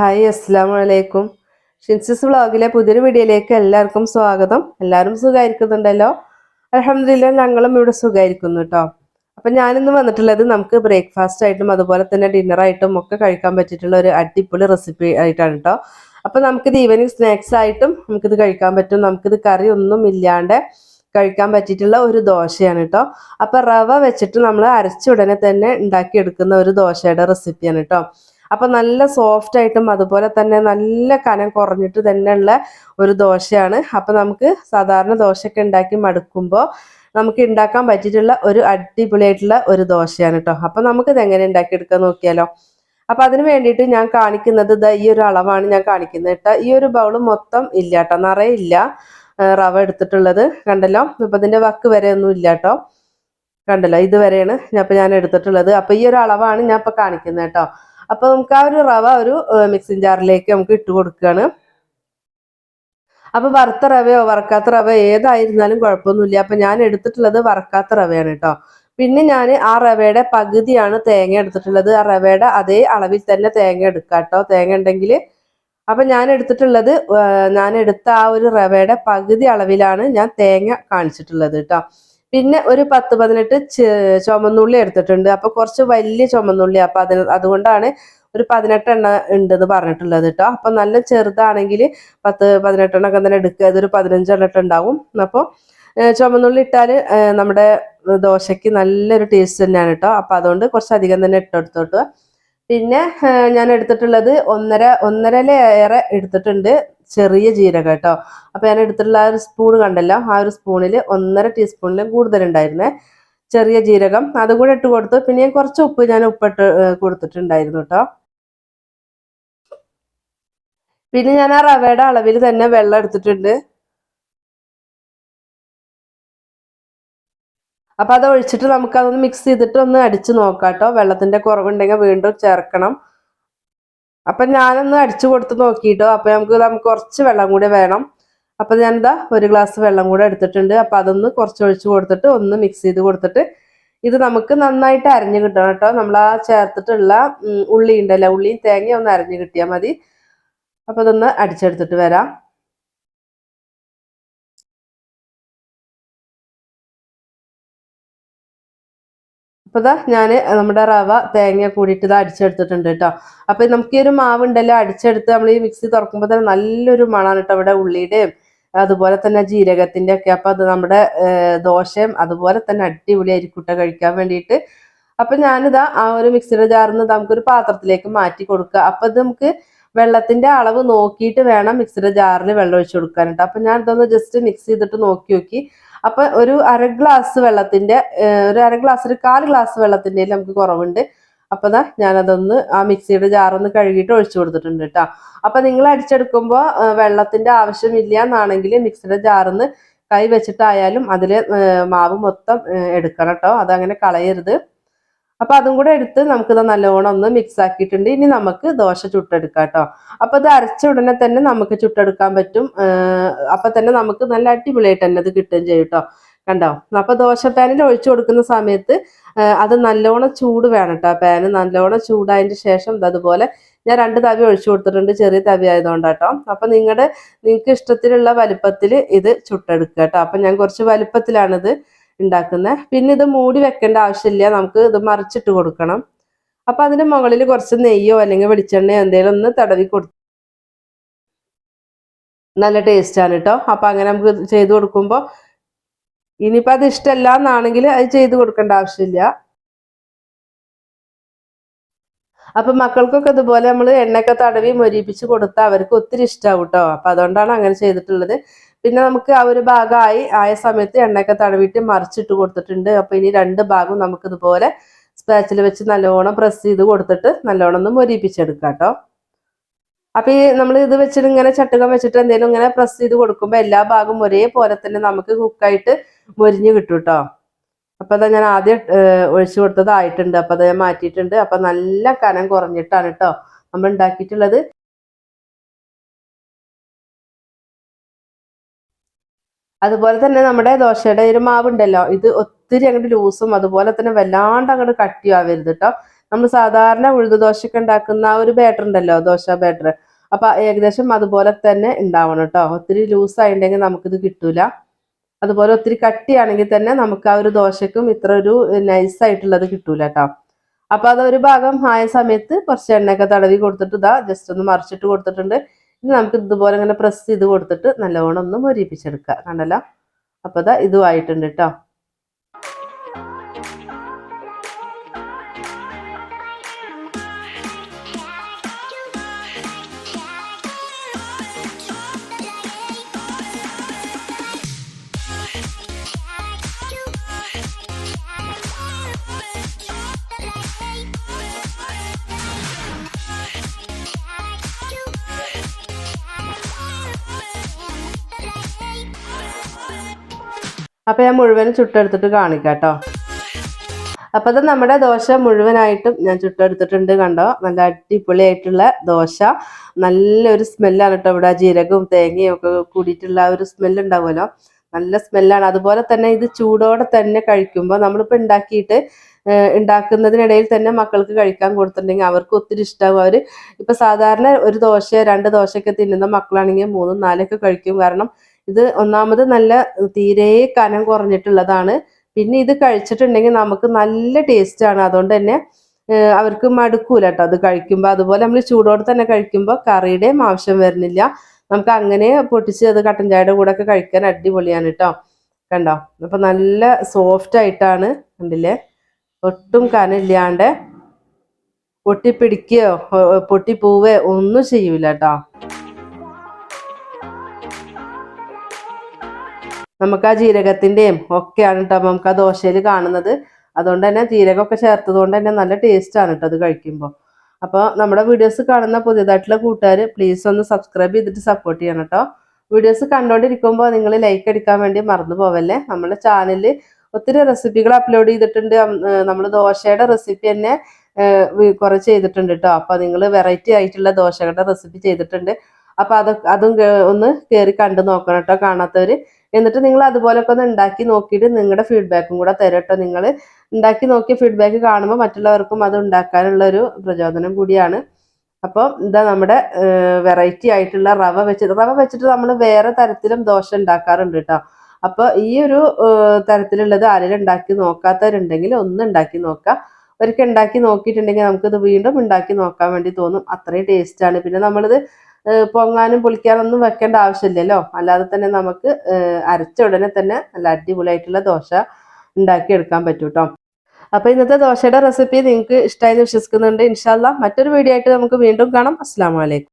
Hi അസ്സാം വലൈക്കും ഷിൻസിസ് വ്ളോഗിലെ പുതിയൊരു വീഡിയോയിലേക്ക് എല്ലാവർക്കും സ്വാഗതം. എല്ലാവരും സുഖമായിരിക്കുന്നുണ്ടല്ലോ അലഹമില്ല ഞങ്ങളും ഇവിടെ സുഖമായിരിക്കുന്നു കേട്ടോ അപ്പം ഞാനിന്ന് വന്നിട്ടുള്ളത് നമുക്ക് ബ്രേക്ക്ഫാസ്റ്റ് ആയിട്ടും അതുപോലെ തന്നെ ഡിന്നറായിട്ടും ഒക്കെ കഴിക്കാൻ പറ്റിയിട്ടുള്ള ഒരു അടിപൊളി റെസിപ്പി ആയിട്ടാണ് കേട്ടോ അപ്പം നമുക്കിത് ഈവനിങ് സ്നാക്സ് ആയിട്ടും നമുക്കിത് കഴിക്കാൻ പറ്റും. നമുക്കിത് കറി ഒന്നും ഇല്ലാണ്ട് കഴിക്കാൻ പറ്റിയിട്ടുള്ള ഒരു ദോശയാണ് കേട്ടോ അപ്പം റവ വെച്ചിട്ട് നമ്മൾ അരച്ച ഉടനെ തന്നെ ഉണ്ടാക്കിയെടുക്കുന്ന ഒരു ദോശയുടെ റെസിപ്പിയാണ് കേട്ടോ അപ്പൊ നല്ല സോഫ്റ്റ് ആയിട്ടും അതുപോലെ തന്നെ നല്ല കനം കുറഞ്ഞിട്ട് തന്നെയുള്ള ഒരു ദോശയാണ്. അപ്പൊ നമുക്ക് സാധാരണ ദോശയൊക്കെ ഉണ്ടാക്കി മടുക്കുമ്പോൾ നമുക്ക് ഉണ്ടാക്കാൻ പറ്റിയിട്ടുള്ള ഒരു അടിപൊളിയായിട്ടുള്ള ഒരു ദോശയാണ് കേട്ടോ അപ്പൊ നമുക്ക് ഇത് എങ്ങനെ ഉണ്ടാക്കിയെടുക്കാൻ നോക്കിയാലോ. അപ്പൊ അതിന് വേണ്ടിയിട്ട് ഞാൻ കാണിക്കുന്നത് ഇതാ ഈ ഒരു അളവാണ് ഞാൻ കാണിക്കുന്നത് കേട്ടോ ഈ ഒരു ബൗൾ മൊത്തം ഇല്ല കേട്ടോ നിറയെ ഇല്ല. റവ എടുത്തിട്ടുള്ളത്. കണ്ടല്ലോ? ഇപ്പൊ ഇതിന്റെ വക്ക് വരെ ഒന്നും ഇല്ല കേട്ടോ കണ്ടല്ലോ? ഇതുവരെയാണ് ഞാൻ ഇപ്പൊ ഞാൻ എടുത്തിട്ടുള്ളത്. അപ്പൊ ഈ ഒരു അളവാണ് ഞാൻ ഇപ്പൊ കാണിക്കുന്നത് കേട്ടോ അപ്പൊ നമുക്ക് ആ ഒരു റവ ഒരു മിക്സിംഗ് ജാറിലേക്ക് നമുക്ക് ഇട്ട് കൊടുക്കുകയാണ് അപ്പൊ വറുത്ത റവയോ വറക്കാത്ത റവ ഏതായിരുന്നാലും കുഴപ്പമൊന്നുമില്ല. അപ്പൊ ഞാൻ എടുത്തിട്ടുള്ളത് വറക്കാത്ത റവയാണ് കേട്ടോ പിന്നെ ഞാൻ ആ റവയുടെ പകുതിയാണ് തേങ്ങ എടുത്തിട്ടുള്ളത്. ആ റവയുടെ അതേ അളവിൽ തന്നെ തേങ്ങ എടുക്കാം കേട്ടോ തേങ്ങ ഉണ്ടെങ്കിൽ അപ്പൊ ഞാൻ എടുത്തിട്ടുള്ളത് ഞാൻ എടുത്ത ആ ഒരു റവയുടെ പകുതി അളവിലാണ് ഞാൻ തേങ്ങ കാണിച്ചിട്ടുള്ളത് കേട്ടോ പിന്നെ ഒരു പത്ത് പതിനെട്ട് ചുമന്നുള്ളി എടുത്തിട്ടുണ്ട്. അപ്പൊ കുറച്ച് വലിയ ചുമന്നുള്ളി. അപ്പൊ അതിന് അതുകൊണ്ടാണ് ഒരു പതിനെട്ട് എണ്ണ ഉണ്ടെന്ന് പറഞ്ഞിട്ടുള്ളത് കേട്ടോ. അപ്പൊ നല്ല ചെറുതാണെങ്കിൽ പത്ത് പതിനെട്ടെണ്ണൊക്കെ തന്നെ എടുക്കുക. അതൊരു പതിനഞ്ചെണ്ണം ഇട്ട് ഉണ്ടാവും അപ്പോൾ ചുമന്നുള്ളി ഇട്ടാൽ നമ്മുടെ ദോശയ്ക്ക് നല്ലൊരു ടേസ്റ്റ് തന്നെയാണ് കേട്ടോ. അപ്പൊ അതുകൊണ്ട് കുറച്ച് അധികം തന്നെ ഇട്ടെടുത്തോട്ട് പിന്നെ ഞാൻ എടുത്തിട്ടുള്ളത് ഒന്നര ഒന്നരയിലേറെ എടുത്തിട്ടുണ്ട്. ചെറിയ ജീരകം കേട്ടോ. അപ്പൊ ഞാൻ എടുത്തിട്ടുള്ള ആ ഒരു സ്പൂൺ കണ്ടല്ലോ? ആ ഒരു സ്പൂണിൽ ഒന്നര ടീസ്പൂണിലും കൂടുതൽ ഉണ്ടായിരുന്നേ. ചെറിയ ജീരകം. അതുകൂടെ ഇട്ട് കൊടുത്തു. പിന്നെ ഞാൻ കുറച്ച് ഉപ്പ് ഞാൻ ഉപ്പിട്ട് കൊടുത്തിട്ടുണ്ടായിരുന്നു കേട്ടോ. പിന്നെ ഞാൻ ആ റവയുടെ അളവിൽ തന്നെ വെള്ളം എടുത്തിട്ടുണ്ട്. അപ്പൊ അത് ഒഴിച്ചിട്ട് നമുക്ക് അതൊന്ന് മിക്സ് ചെയ്തിട്ട് ഒന്ന് അടിച്ചു നോക്കാം കേട്ടോ. വെള്ളത്തിന്റെ കുറവുണ്ടെങ്കിൽ വീണ്ടും ചേർക്കണം. അപ്പൊ ഞാനൊന്ന് അടിച്ചു കൊടുത്ത് നോക്കിയിട്ടോ അപ്പൊ നമുക്ക് നമുക്ക് കുറച്ച് വെള്ളം കൂടി വേണം. അപ്പൊ ഞാനിതാ ഒരു ഗ്ലാസ് വെള്ളം കൂടെ എടുത്തിട്ടുണ്ട്. അപ്പൊ അതൊന്ന് കുറച്ച് ഒഴിച്ചു കൊടുത്തിട്ട് ഒന്ന് മിക്സ് ചെയ്ത് കൊടുത്തിട്ട് ഇത് നമുക്ക് നന്നായിട്ട് അരഞ്ഞു കിട്ടണം കേട്ടോ. നമ്മൾ ആ ചേർത്തിട്ടുള്ള ഉള്ളി ഉണ്ടല്ലോ ഉള്ളിയും തേങ്ങയും ഒന്ന് അരഞ്ഞു കിട്ടിയാൽ മതി. അപ്പൊ അതൊന്ന് അടിച്ചെടുത്തിട്ട് വരാം. അപ്പൊ ഇതാ ഞാൻ നമ്മുടെ റവ തേങ്ങ കൂടിയിട്ട് ഇത് അടിച്ചെടുത്തിട്ടുണ്ട് കേട്ടോ. അപ്പൊ നമുക്ക് ഈ ഒരു മാവ് ഉണ്ടല്ലോ അടിച്ചെടുത്ത് നമ്മൾ ഈ മിക്സി തുറക്കുമ്പോൾ തന്നെ നല്ലൊരു മണമാണ് കേട്ടോ ഇവിടെ ഉള്ളിയുടെയും അതുപോലെ തന്നെ ജീരകത്തിന്റെ ഒക്കെ. അപ്പൊ അത് നമ്മുടെ ദോശയും അതുപോലെ തന്നെ അടിപൊളി അരിക്കുട്ട കഴിക്കാൻ വേണ്ടിയിട്ട്. അപ്പൊ ഞാനിതാ ആ ഒരു മിക്സിയുടെ ജാറിൽ നിന്ന് നമുക്കൊരു പാത്രത്തിലേക്ക് മാറ്റി കൊടുക്കുക. അപ്പൊ ഇത് നമുക്ക് വെള്ളത്തിന്റെ അളവ് നോക്കിയിട്ട് വേണം മിക്സിയുടെ ജാറിൽ വെള്ളം ഒഴിച്ചു കൊടുക്കാൻ കേട്ടോ അപ്പൊ ഞാൻ ഇതൊന്ന് ജസ്റ്റ് മിക്സ് ചെയ്തിട്ട് നോക്കി നോക്കി. അപ്പൊ ഒരു അര ഗ്ലാസ് വെള്ളത്തിന്റെ ഒരു അര ഗ്ലാസ് ഒരു കാൽ ഗ്ലാസ് വെള്ളത്തിന്റെ നമുക്ക് കുറവുണ്ട്. അപ്പൊ ദാ ഞാനതൊന്ന് ആ മിക്സിയുടെ ജാറൊന്ന് കഴുകിയിട്ട് ഒഴിച്ചു കൊടുത്തിട്ടുണ്ട് കേട്ടോ അപ്പൊ നിങ്ങൾ അടിച്ചെടുക്കുമ്പോൾ വെള്ളത്തിന്റെ ആവശ്യമില്ല എന്നാണെങ്കിൽ മിക്സിയുടെ ജാറിന്ന് കൈ വെച്ചിട്ടായാലും അതിൽ മാവ് മൊത്തം എടുക്കണം കേട്ടോ അതങ്ങനെ കളയരുത്. അപ്പൊ അതും കൂടെ എടുത്ത് നമുക്കിത് നല്ലോണം ഒന്ന് മിക്സ് ആക്കിയിട്ടുണ്ട്. ഇനി നമുക്ക് ദോശ ചുട്ടെടുക്കാം കേട്ടോ അപ്പൊ ഇത് അരച്ച ഉടനെ തന്നെ നമുക്ക് ചുട്ടെടുക്കാൻ പറ്റും. അപ്പൊ തന്നെ നമുക്ക് നല്ല അടിപൊളിയായിട്ട് തന്നെ അത് കിട്ടുകയും ചെയ്യും കേട്ടോ കണ്ടോ? അപ്പൊ ദോശ പാനിൽ ഒഴിച്ചു കൊടുക്കുന്ന സമയത്ത് അത് നല്ലോണം ചൂട് വേണം കേട്ടോ പാന്. നല്ലോണം ചൂടായതിന്റെ ശേഷം അതുപോലെ ഞാൻ രണ്ട് തവി ഒഴിച്ചു കൊടുത്തിട്ടുണ്ട്. ചെറിയ തവി ആയതുകൊണ്ട് കേട്ടോ അപ്പൊ നിങ്ങളുടെ നിങ്ങൾക്ക് ഇഷ്ടത്തിലുള്ള വലുപ്പത്തിൽ ഇത് ചുട്ടെടുക്കുക കേട്ടോ അപ്പൊ ഞാൻ കുറച്ച് വലുപ്പത്തിലാണ് ഇത് ഉണ്ടാക്കുന്നത് പിന്നെ ഇത് മൂടി വെക്കേണ്ട ആവശ്യമില്ല. നമുക്ക് ഇത് മറിച്ചിട്ട് കൊടുക്കണം. അപ്പൊ അതിന്റെ മുകളിൽ കുറച്ച് നെയ്യോ അല്ലെങ്കിൽ വെളിച്ചെണ്ണയോ എന്തെങ്കിലും ഒന്ന് തടവി കൊടുത്തു നല്ല ടേസ്റ്റാണ് കേട്ടോ അപ്പൊ അങ്ങനെ നമുക്ക് ചെയ്ത് കൊടുക്കുമ്പോൾ ഇനിയിപ്പോ അത് ഇഷ്ടമല്ല എന്നാണെങ്കിൽ അത് ചെയ്ത് കൊടുക്കേണ്ട ആവശ്യമില്ല. അപ്പൊ മക്കൾക്കൊക്കെ ഇതുപോലെ നമ്മൾ എണ്ണയൊക്കെ തടവി മൊരിപ്പിച്ച് കൊടുത്താൽ അവർക്ക് ഒത്തിരി ഇഷ്ടമാവും കേട്ടോ അപ്പൊ അതുകൊണ്ടാണ് അങ്ങനെ ചെയ്തിട്ടുള്ളത്. പിന്നെ നമുക്ക് ആ ഒരു ഭാഗമായി ആയ സമയത്ത് എണ്ണയൊക്കെ തടവിട്ട് മറിച്ചിട്ട് കൊടുത്തിട്ടുണ്ട്. അപ്പൊ ഇനി രണ്ട് ഭാഗവും നമുക്ക് ഇതുപോലെ സ്പാച്ചിൽ വെച്ച് നല്ലോണം പ്രസ് ചെയ്ത് കൊടുത്തിട്ട് നല്ലോണം ഒന്ന് മൊരിപ്പിച്ചെടുക്കാം കേട്ടോ അപ്പൊ ഈ നമ്മൾ ഇത് വെച്ചിട്ട് ഇങ്ങനെ ചട്ടുകം വെച്ചിട്ട് എന്തെങ്കിലും ഇങ്ങനെ പ്രസ് ചെയ്ത് കൊടുക്കുമ്പോൾ എല്ലാ ഭാഗവും ഒരേപോലെ തന്നെ നമുക്ക് കുക്കായിട്ട് മൊരിഞ്ഞ് കിട്ടും കേട്ടോ അപ്പൊ അതാ ഞാൻ ആദ്യം ഒഴിച്ചു കൊടുത്തത് ആയിട്ടുണ്ട് അപ്പൊ അത് ഞാൻ മാറ്റിയിട്ടുണ്ട്. അപ്പൊ നല്ല കനം കുറഞ്ഞിട്ടാണ് കേട്ടോ നമ്മൾ ഉണ്ടാക്കിയിട്ടുള്ളത്. അതുപോലെ തന്നെ നമ്മുടെ ദോശയുടെ ഒരു മാവ് ഉണ്ടല്ലോ ഇത് ഒത്തിരി അങ്ങോട്ട് ലൂസും അതുപോലെ തന്നെ വല്ലാണ്ട് അങ്ങോട്ട് കട്ടിയാവരുത് കേട്ടോ നമ്മൾ സാധാരണ ഉഴുത് ദോശയൊക്കെ ഉണ്ടാക്കുന്ന ആ ഒരു ബാറ്റർ ഉണ്ടല്ലോ ദോശ ബാറ്റർ അപ്പൊ ഏകദേശം അതുപോലെ തന്നെ ഉണ്ടാവണം കേട്ടോ ഒത്തിരി ലൂസ് ആയിട്ടുണ്ടെങ്കിൽ നമുക്കിത് കിട്ടൂല. അതുപോലെ ഒത്തിരി കട്ടിയാണെങ്കിൽ തന്നെ നമുക്ക് ആ ഒരു ദോശക്കും ഇത്ര ഒരു നൈസ് ആയിട്ടുള്ളത് കിട്ടൂല കേട്ടോ അപ്പൊ അത് ഒരു ഭാഗം ആയ സമയത്ത് കുറച്ച് എണ്ണയൊക്കെ തടവി കൊടുത്തിട്ട് ഇതാ ജസ്റ്റ് ഒന്ന് മറിച്ചിട്ട് കൊടുത്തിട്ടുണ്ട്. ഇനി നമുക്ക് ഇതുപോലെ ഇങ്ങനെ പ്രസ് ചെയ്ത് കൊടുത്തിട്ട് നല്ലോണം ഒന്ന് മൊരിപ്പിച്ചെടുക്കുക കണ്ടല്ലോ? അപ്പോൾ ഇതാ ആയിട്ടുണ്ട് കേട്ടോ അപ്പൊ ഞാൻ മുഴുവൻ ചുട്ടെടുത്തിട്ട് കാണിക്കാം കേട്ടോ അപ്പൊ അത് നമ്മുടെ ദോശ മുഴുവനായിട്ടും ഞാൻ ചുട്ടെടുത്തിട്ടുണ്ട് കണ്ടോ? നല്ല അടിപൊളിയായിട്ടുള്ള ദോശ. നല്ലൊരു സ്മെല്ലാണ് കേട്ടോ ഇവിടെ ജീരകവും തേങ്ങയും ഒക്കെ കൂടിയിട്ടുള്ള ഒരു സ്മെല്ലുണ്ടാവുമല്ലോ നല്ല സ്മെല്ലാണ്. അതുപോലെ തന്നെ ഇത് ചൂടോടെ തന്നെ കഴിക്കുമ്പോൾ നമ്മളിപ്പോൾ ഉണ്ടാക്കിയിട്ട് ഉണ്ടാക്കുന്നതിനിടയിൽ തന്നെ മക്കൾക്ക് കഴിക്കാൻ കൊടുത്തിട്ടുണ്ടെങ്കിൽ അവർക്ക് ഒത്തിരി ഇഷ്ടമാകും അവർ ഇപ്പം സാധാരണ ഒരു ദോശ രണ്ട് ദോശയൊക്കെ തിന്നുന്ന മക്കളാണെങ്കിൽ മൂന്നും നാലൊക്കെ കഴിക്കും. കാരണം ഇത് ഒന്നാമത് നല്ല തീരെ കനം കുറഞ്ഞിട്ടുള്ളതാണ്. പിന്നെ ഇത് കഴിച്ചിട്ടുണ്ടെങ്കിൽ നമുക്ക് നല്ല ടേസ്റ്റ് ആണ്. അതുകൊണ്ട് തന്നെ അവർക്ക് മടുക്കൂല കേട്ടോ അത് കഴിക്കുമ്പോൾ അതുപോലെ നമ്മൾ ചൂടോടെ തന്നെ കഴിക്കുമ്പോൾ കറിയുടെയും ആവശ്യം വരുന്നില്ല. നമുക്ക് അങ്ങനെ പൊട്ടിച്ച് അത് കട്ടൻ ചായയുടെ കൂടെ ഒക്കെ കഴിക്കാൻ അടിപൊളിയാണ് കേട്ടോ കണ്ടോ? അപ്പൊ നല്ല സോഫ്റ്റ് ആയിട്ടാണ് കണ്ടില്ലേ? ഒട്ടും കനമില്ലാണ്ട് പൊട്ടിപ്പിടിക്കുകയോ പൊട്ടിപ്പോവേ ഒന്നും ചെയ്യൂല കേട്ടോ നമുക്ക് ആ ജീരകത്തിന്റെയും ഒക്കെയാണ് കേട്ടോ നമുക്ക് ആ ദോശയിൽ കാണുന്നത്. അതുകൊണ്ട് തന്നെ ജീരകമൊക്കെ ചേർത്തത് കൊണ്ട് തന്നെ നല്ല ടേസ്റ്റാണ് കേട്ടോ അത് കഴിക്കുമ്പോൾ അപ്പോൾ നമ്മുടെ വീഡിയോസ് കാണുന്ന പുതിയതായിട്ടുള്ള കൂട്ടുകാർ പ്ലീസ് ഒന്ന് സബ്സ്ക്രൈബ് ചെയ്തിട്ട് സപ്പോർട്ട് ചെയ്യണം കേട്ടോ വീഡിയോസ് കണ്ടുകൊണ്ടിരിക്കുമ്പോൾ നിങ്ങൾ ലൈക്ക് അടിക്കാൻ വേണ്ടി മറന്നു പോവല്ലേ? നമ്മുടെ ചാനലിൽ ഒത്തിരി റെസിപ്പികൾ അപ്ലോഡ് ചെയ്തിട്ടുണ്ട്. നമ്മൾ ദോശയുടെ റെസിപ്പി തന്നെ കുറെ ചെയ്തിട്ടുണ്ട് കേട്ടോ അപ്പോൾ നിങ്ങൾ വെറൈറ്റി ആയിട്ടുള്ള ദോശകളുടെ റെസിപ്പി ചെയ്തിട്ടുണ്ട്. അപ്പോൾ അത് അതും ഒന്ന് കയറി കണ്ടു നോക്കണം കേട്ടോ കാണാത്തവർ എന്നിട്ട് നിങ്ങൾ അതുപോലൊക്കെ ഒന്ന് ഉണ്ടാക്കി നോക്കിയിട്ട് നിങ്ങളുടെ ഫീഡ്ബാക്കും കൂടെ തരും കേട്ടോ നിങ്ങൾ ഉണ്ടാക്കി നോക്കിയ ഫീഡ്ബാക്ക് കാണുമ്പോൾ മറ്റുള്ളവർക്കും അത് ഉണ്ടാക്കാനുള്ള ഒരു പ്രചോദനം കൂടിയാണ്. അപ്പോൾ ഇതാ നമ്മുടെ വെറൈറ്റി ആയിട്ടുള്ള റവ വെച്ചിട്ട് റവ വെച്ചിട്ട് നമ്മൾ വേറെ തരത്തിലും ദോശ ഉണ്ടാക്കാറുണ്ട് കേട്ടോ. അപ്പോൾ ഈ ഒരു തരത്തിലുള്ളത് ആരെങ്കിലും ഉണ്ടാക്കി നോക്കാത്തവരുണ്ടെങ്കിൽ ഒന്ന് ഉണ്ടാക്കി നോക്കുക ഒരിക്കൽ ഉണ്ടാക്കി നോക്കിയിട്ടുണ്ടെങ്കിൽ നമുക്കിത് വീണ്ടും ഉണ്ടാക്കി നോക്കാൻ വേണ്ടി തോന്നും. അത്രയും ടേസ്റ്റാണ് പിന്നെ നമ്മളിത് പൊങ്ങാനും പൊളിക്കാനൊന്നും വെക്കേണ്ട ആവശ്യമില്ലല്ലോ. അല്ലാതെ തന്നെ നമുക്ക് അരച്ച ഉടനെ തന്നെ നല്ല അടിപൊളിയായിട്ടുള്ള ദോശ ഉണ്ടാക്കിയെടുക്കാൻ പറ്റും കേട്ടോ അപ്പൊ ഇന്നത്തെ ദോശയുടെ റെസിപ്പി നിങ്ങൾക്ക് ഇഷ്ടമായി വിശ്വസിക്കുന്നുണ്ട്. ഇൻഷാല്ല മറ്റൊരു വീഡിയോ ആയിട്ട് നമുക്ക് വീണ്ടും കാണാം. അസ്സാം വലൈക്കും